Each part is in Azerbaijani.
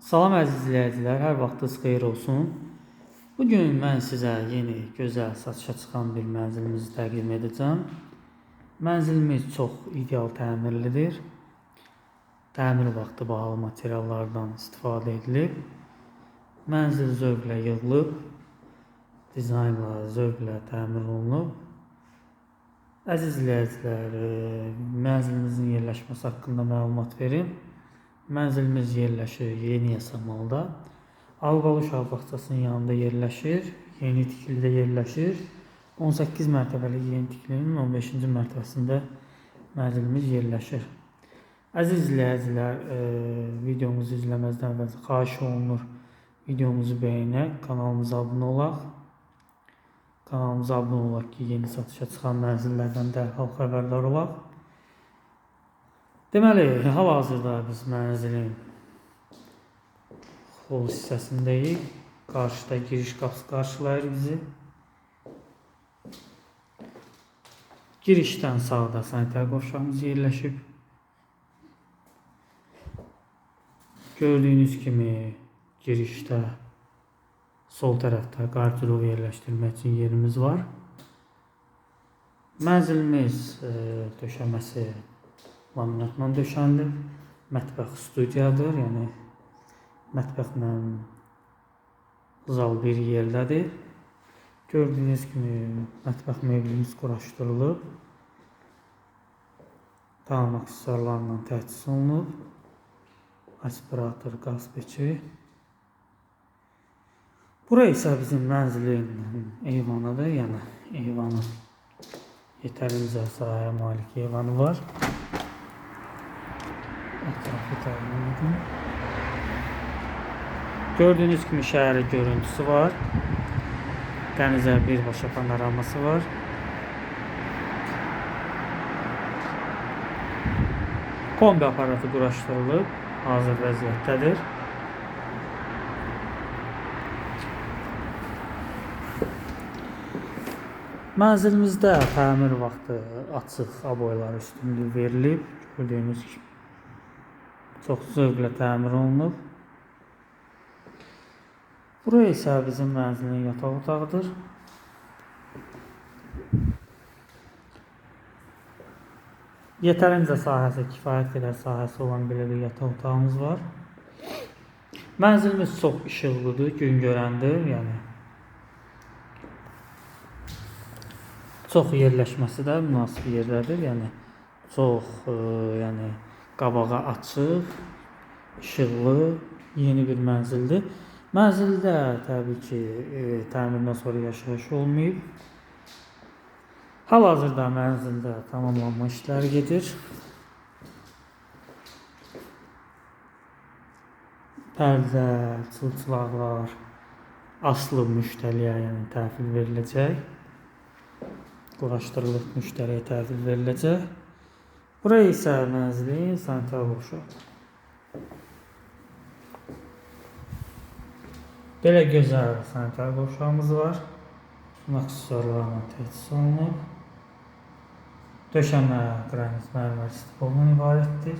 Salam əziz izləyicilər, hər vaxtınız xeyir olsun. Bu gün mən sizə yeni, gözəl satışa çıxan bir mənzilimizi təqdim edəcəm. Mənzilimiz çox ideal təmirlidir. Təmir vaxtı bahalı materiallardan istifadə edilib. Mənzil zövqlə yığılıb, dizaynla, zövqlə təmir olunub. Əziz izləyicilər, e, mənzilimizin yerləşməsi haqqında məlumat verim. Mənzilimiz yerləşir Yeni Yasamalda. Albalı uşaq bağçasının yanında yerləşir. Yeni tikilidə yerləşir. 18 mərtəbəli yeni tikilinin 15-ci mərtəbəsində mənzilimiz yerləşir. Əziz izləyicilər, e, videomuzu izləməzdən əvvəl xahiş olunur videomuzu bəyənək, kanalımıza abunə olaq. Kanalımıza abunə olaq ki, yeni satışa çıxan mənzillərdən dərhal xəbərdar olaq. Deməli, hal-hazırda biz mənzilin xol hissəsindəyik. Qarşıda giriş qapısı qarşılayır bizi. Girişdən sağda sanitar qovşağımız yerləşib. Gördüyünüz kimi girişdə sol tərəfdə qardirob yerləşdirmək üçün yerimiz var. Mənzilimiz e, döşəməsi laminatla döşənilib. Mətbəx studiyadır, yəni mətbəxlə zal bir yerdədir. Gördüyünüz kimi mətbəx mebelimiz quraşdırılıb. Tamam aksesuarlarla təchiz olunub. Aspirator, qaz peçi. Bura isə bizim mənzilin eyvanıdır, yəni eyvanın yetərincə sahəyə malik eyvanı var. Ətrafı təqdim edim. Gördüyünüz kimi şəhərin görüntüsü var. Dənizə birbaşa panoraması var. Kombi aparatı quraşdırılıb, hazır vəziyyətdədir. Mənzilimizdə təmir vaxtı açıq aboylar üstünlük verilib. Gördüyünüz kimi çox zövqlə təmir olunub. Bura isə bizim mənzilin yataq otağıdır. Yetərincə sahəsi, kifayət qədər sahəsi olan belə bir yataq otağımız var. Mənzilimiz çox işıqlıdır, gün görəndir, yəni çox yerləşməsi də münasib yerdədir, yəni çox, e, yəni qabağa açıq, işıqlı, yeni bir mənzildir. Mənzildə təbii ki, e, təmirdən sonra yaşayış olmayıb. Hal-hazırda mənzildə tamamlanma işləri gedir. Pərdə, çılçılaqlar aslı müştəriyə, yəni təhvil veriləcək. Quraşdırılıb müştəriyə təhvil veriləcək. Bura isə mənzilin sanitar qovşağı. Belə gözəl sanitar qovşağımız var. Bütün aksesuarlarla təchiz olunub. Döşəmə qranit mərmər stolundan ibarətdir.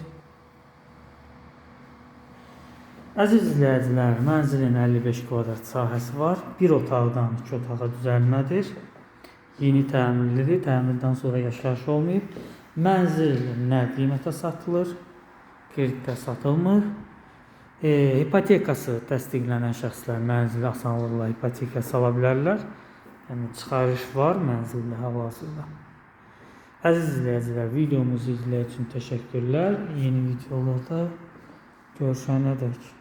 Əziz izləyicilər, mənzilin 55 kvadrat sahəsi var. Bir otaqdan iki otağa düzəlmədir. Yeni təmirlidir. Təmirdən sonra yaşayış olmayıb. Mənzil nə qiymətə satılır, kreditdə satılmır. E, hipotekası təsdiqlənən şəxslər mənzili asanlıqla ipoteka sala bilərlər. Yəni çıxarış var mənzildə hal-hazırda. Əziz izləyicilər, videomuzu izləyəcək üçün təşəkkürlər. Yeni videolarda görüşənədək.